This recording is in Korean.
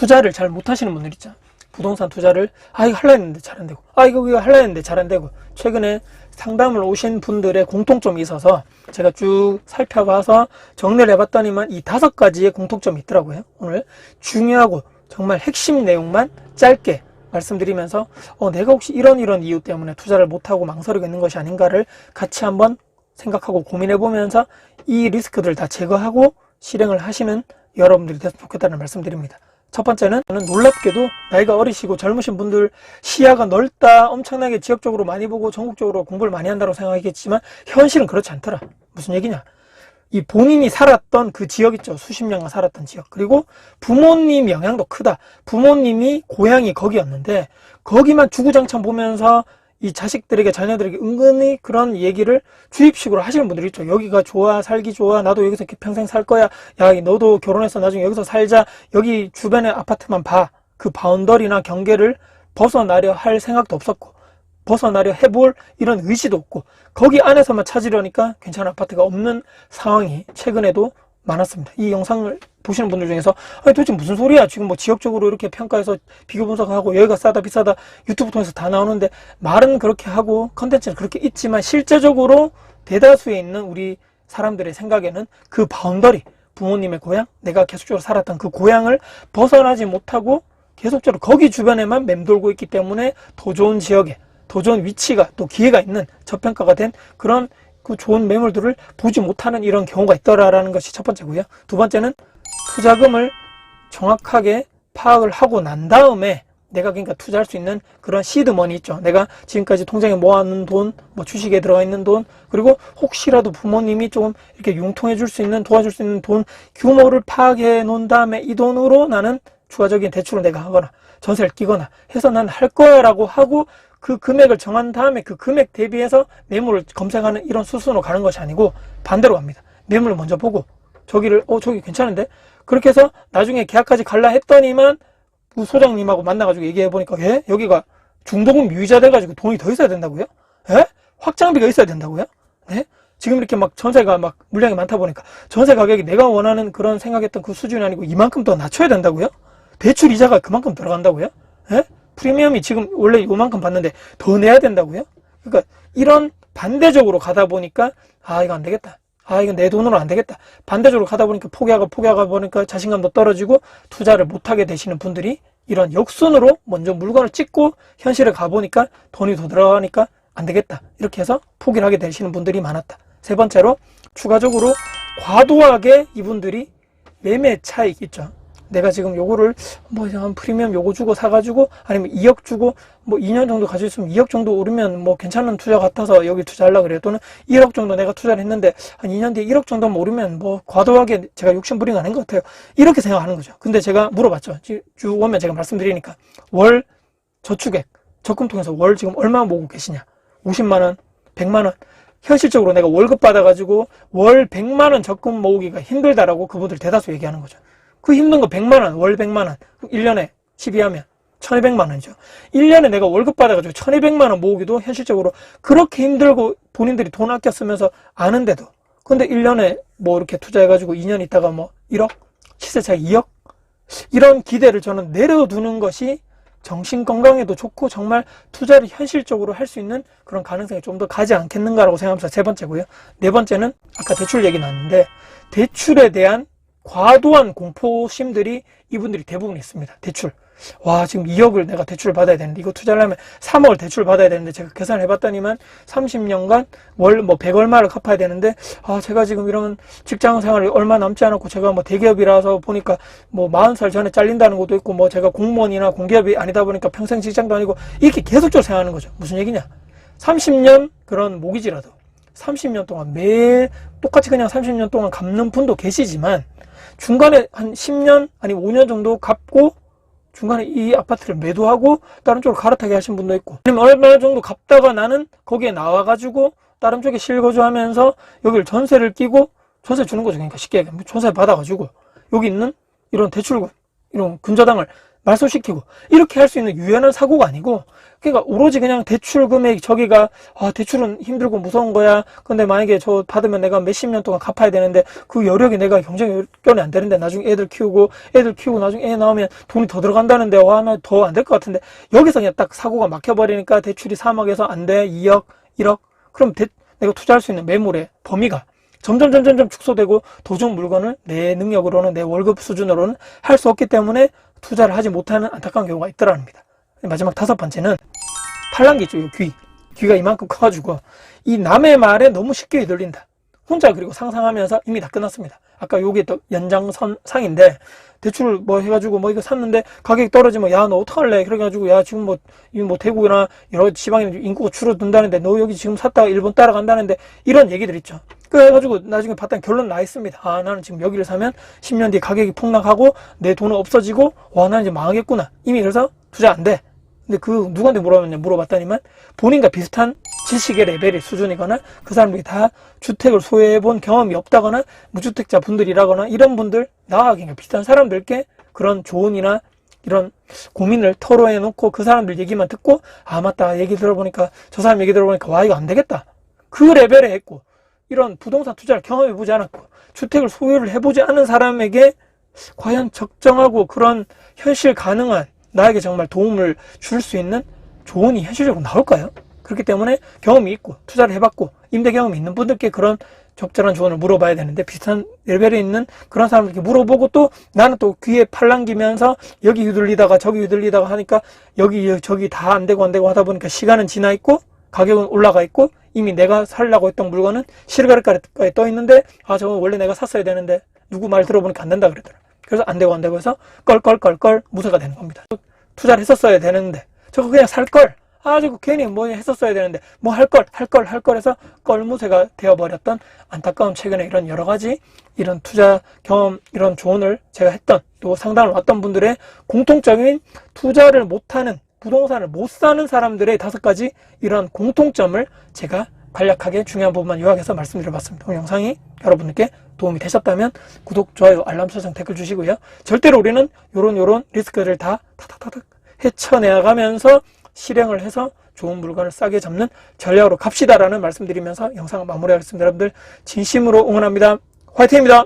투자를 잘 못하시는 분들 있죠. 부동산 투자를 아 이거 할라 했는데 잘 안 되고 아 이거 이거 할라 했는데 잘 안 되고 최근에 상담을 오신 분들의 공통점이 있어서 제가 쭉 살펴봐서 정리를 해봤더니만 이 다섯 가지의 공통점이 있더라고요. 오늘 중요하고 정말 핵심 내용만 짧게 말씀드리면서 어, 내가 혹시 이런 이런 이유 때문에 투자를 못하고 망설이고 있는 것이 아닌가를 같이 한번 생각하고 고민해 보면서 이 리스크들을 다 제거하고 실행을 하시는 여러분들이 됐으면 좋겠다는 말씀드립니다. 첫 번째는 저는 놀랍게도 나이가 어리시고 젊으신 분들 시야가 넓다 엄청나게 지역적으로 많이 보고 전국적으로 공부를 많이 한다고 생각하겠지만 현실은 그렇지 않더라. 무슨 얘기냐? 이 본인이 살았던 그 지역 있죠. 수십 년간 살았던 지역. 그리고 부모님 영향도 크다. 부모님이 고향이 거기였는데 거기만 주구장창 보면서 이 자식들에게 자녀들에게 은근히 그런 얘기를 주입식으로 하시는 분들이 있죠. 여기가 좋아, 살기 좋아, 나도 여기서 평생 살 거야. 야, 너도 결혼해서 나중에 여기서 살자. 여기 주변의 아파트만 봐. 그 바운더리나 경계를 벗어나려 할 생각도 없었고, 벗어나려 해볼 이런 의지도 없고, 거기 안에서만 찾으려니까 괜찮은 아파트가 없는 상황이 최근에도 많았습니다. 이 영상을 보시는 분들 중에서 아니 도대체 무슨 소리야 지금 뭐 지역적으로 이렇게 평가해서 비교 분석하고 여기가 싸다 비싸다 유튜브 통해서 다 나오는데 말은 그렇게 하고 컨텐츠는 그렇게 있지만 실제적으로 대다수에 있는 우리 사람들의 생각에는 그 바운더리 부모님의 고향 내가 계속적으로 살았던 그 고향을 벗어나지 못하고 계속적으로 거기 주변에만 맴돌고 있기 때문에 더 좋은 지역에 더 좋은 위치가 또 기회가 있는 저평가가 된 그런 그 좋은 매물들을 보지 못하는 이런 경우가 있더라라는 것이 첫 번째고요. 두 번째는 투자금을 정확하게 파악을 하고 난 다음에 내가 그러니까 투자할 수 있는 그런 시드머니 있죠. 내가 지금까지 통장에 모아놓은 돈, 뭐 주식에 들어가 있는 돈, 그리고 혹시라도 부모님이 조금 이렇게 융통해 줄 수 있는, 도와줄 수 있는 돈 규모를 파악해 놓은 다음에 이 돈으로 나는 추가적인 대출을 내가 하거나 전세를 끼거나 해서 난 할 거야라고 하고 그 금액을 정한 다음에 그 금액 대비해서 매물을 검색하는 이런 수순으로 가는 것이 아니고 반대로 갑니다. 매물을 먼저 보고 저기를 어 저기 괜찮은데 그렇게 해서 나중에 계약까지 갈라 했더니만 그 소장님하고 만나가지고 얘기해 보니까 예 여기가 중도금 유의자 돼가지고 돈이 더 있어야 된다고요? 예 확장비가 있어야 된다고요? 네 지금 이렇게 막 전세가 막 물량이 많다 보니까 전세 가격이 내가 원하는 그런 생각했던 그 수준이 아니고 이만큼 더 낮춰야 된다고요? 대출 이자가 그만큼 들어간다고요? 예? 프리미엄이 지금 원래 요만큼 받는데 더 내야 된다고요? 그러니까 이런 반대적으로 가다 보니까 아 이거 안 되겠다. 아 이건 내 돈으로 안 되겠다. 반대적으로 가다 보니까 포기하고 포기하다 보니까 자신감도 떨어지고 투자를 못하게 되시는 분들이 이런 역순으로 먼저 물건을 찍고 현실에 가보니까 돈이 더 들어가니까 안 되겠다. 이렇게 해서 포기를 하게 되시는 분들이 많았다. 세 번째로 추가적으로 과도하게 이분들이 매매 차익 있죠. 내가 지금 요거를 뭐 한 프리미엄 요거 주고 사가지고 아니면 2억 주고 뭐 2년 정도 가지고 있으면 2억 정도 오르면 뭐 괜찮은 투자 같아서 여기 투자하려 그래요. 또는 1억 정도 내가 투자를 했는데 한 2년 뒤에 1억 정도 오르면 뭐 과도하게 제가 욕심 부린 거 아닌 것 같아요. 이렇게 생각하는 거죠. 근데 제가 물어봤죠. 쭉 오면 제가 말씀드리니까 월 저축액 적금 통해서 월 지금 얼마 모으고 계시냐? 50만 원, 100만 원. 현실적으로 내가 월급 받아가지고 월 100만 원 적금 모으기가 힘들다라고 그분들 대다수 얘기하는 거죠. 그 힘든 거 100만 원, 월 100만 원. 1년에 12하면 1200만 원이죠. 1년에 내가 월급 받아가지고 1200만 원 모으기도 현실적으로 그렇게 힘들고 본인들이 돈 아껴 쓰면서 아는데도. 근데 1년에 뭐 이렇게 투자해가지고 2년 있다가 뭐 1억? 시세 차익 2억? 이런 기대를 저는 내려두는 것이 정신 건강에도 좋고 정말 투자를 현실적으로 할 수 있는 그런 가능성이 좀 더 가지 않겠는가라고 생각하면서 세 번째고요. 네 번째는 아까 대출 얘기 나왔는데 대출에 대한 과도한 공포심들이 이분들이 대부분 있습니다. 대출. 와, 지금 2억을 내가 대출을 받아야 되는데, 이거 투자를 하면 3억을 대출 받아야 되는데, 제가 계산을 해봤더니만 30년간 월 뭐 100 얼마를 갚아야 되는데, 아, 제가 지금 이런 직장 생활이 얼마 남지 않았고, 제가 뭐 대기업이라서 보니까 뭐 40살 전에 잘린다는 것도 있고, 뭐 제가 공무원이나 공기업이 아니다 보니까 평생 직장도 아니고, 이렇게 계속적으로 생각하는 거죠. 무슨 얘기냐. 30년 그런 모기지라도, 30년 동안 매일 똑같이 그냥 30년 동안 갚는 분도 계시지만, 중간에 한 10년 아니 5년 정도 갚고 중간에 이 아파트를 매도하고 다른 쪽으로 갈아타게 하신 분도 있고. 아니면 얼마 정도 갚다가 나는 거기에 나와가지고 다른 쪽에 실거주하면서 여기를 전세를 끼고 전세 주는 거죠. 그러니까 쉽게 얘기하면 전세 받아가지고. 여기 있는 이런 대출금 이런 근저당을 말소시키고 이렇게 할 수 있는 유연한 사고가 아니고 그러니까 오로지 그냥 대출 금액 저기가 아 대출은 힘들고 무서운 거야. 근데 만약에 저 받으면 내가 몇십 년 동안 갚아야 되는데 그 여력이 내가 경쟁 여건이 안 되는데 나중에 애들 키우고 애들 키우고 나중에 애 나오면 돈이 더 들어간다는데 와나 더 안 될 것 같은데 여기서 그냥 딱 사고가 막혀버리니까 대출이 3억에서 안 돼. 2억 1억. 그럼 대- 내가 투자할 수 있는 매물의 범위가 점점 점점 점 축소되고 도중 물건을 내 능력으로는 내 월급 수준으로는 할 수 없기 때문에 투자를 하지 못하는 안타까운 경우가 있더라는 겁니다. 마지막 다섯 번째는 팔랑귀 있죠, 이 귀. 귀가 이만큼 커가지고 이 남의 말에 너무 쉽게 휘둘린다. 혼자 그리고 상상하면서 이미 다 끝났습니다. 아까 요게 또 연장선 상인데 대출을 뭐 해가지고 뭐 이거 샀는데 가격이 떨어지면 야 너 어떡할래? 그래가지고 야 지금 뭐 이 뭐 대구나 여러 지방에 인구가 줄어든다는데 너 여기 지금 샀다가 일본 따라간다는데 이런 얘기들 있죠. 그래가지고 나중에 봤더니 결론 나 있습니다. 아 나는 지금 여기를 사면 10년 뒤에 가격이 폭락하고 내 돈은 없어지고 와 나는 이제 망하겠구나. 이미 그래서 투자 안 돼. 근데 그 누구한테 물어봤냐 물어봤더니만 본인과 비슷한 지식의 레벨의 수준이거나 그 사람들이 다 주택을 소유해 본 경험이 없다거나 무주택자 분들이라거나 이런 분들 나와 그냥 비슷한 사람들께 그런 조언이나 이런 고민을 토로해 놓고 그 사람들 얘기만 듣고 아 맞다 얘기 들어보니까 저 사람 얘기 들어보니까 와 이거 안 되겠다 그 레벨에 했고 이런 부동산 투자를 경험해 보지 않았고 주택을 소유를 해보지 않은 사람에게 과연 적정하고 그런 현실 가능한 나에게 정말 도움을 줄 수 있는 조언이 현실적으로 나올까요? 그렇기 때문에 경험이 있고 투자를 해봤고 임대 경험이 있는 분들께 그런 적절한 조언을 물어봐야 되는데 비슷한 레벨에 있는 그런 사람들께 물어보고 또 나는 또 귀에 팔랑기면서 여기 휘둘리다가 저기 휘둘리다가 하니까 여기 저기 다 안 되고 안 되고 하다 보니까 시간은 지나 있고 가격은 올라가 있고 이미 내가 살려고 했던 물건은 실거래가에 떠 있는데 아 저거 원래 내가 샀어야 되는데 누구 말 들어보니까 안 된다 그러더라. 그래서 안 되고 안 되고 해서 껄껄껄껄 무쇠가 되는 겁니다. 투자를 했었어야 되는데 저거 그냥 살 걸. 아 저거 괜히 뭐 했었어야 되는데 뭐 할 걸 할 걸 할 걸 해서 껄무새가 되어버렸던 안타까운 최근에 이런 여러 가지 이런 투자 경험 이런 조언을 제가 했던 또 상담을 왔던 분들의 공통적인 투자를 못하는 부동산을 못 사는 사람들의 다섯 가지 이런 공통점을 제가 간략하게 중요한 부분만 요약해서 말씀드려봤습니다. 오늘 영상이 여러분께 도움이 되셨다면 구독, 좋아요, 알람 설정, 댓글 주시고요. 절대로 우리는 요런 요런 리스크를 다 타닥타닥 헤쳐내가면서 실행을 해서 좋은 물건을 싸게 잡는 전략으로 갑시다라는 말씀드리면서 영상 마무리하겠습니다. 여러분들 진심으로 응원합니다. 화이팅입니다.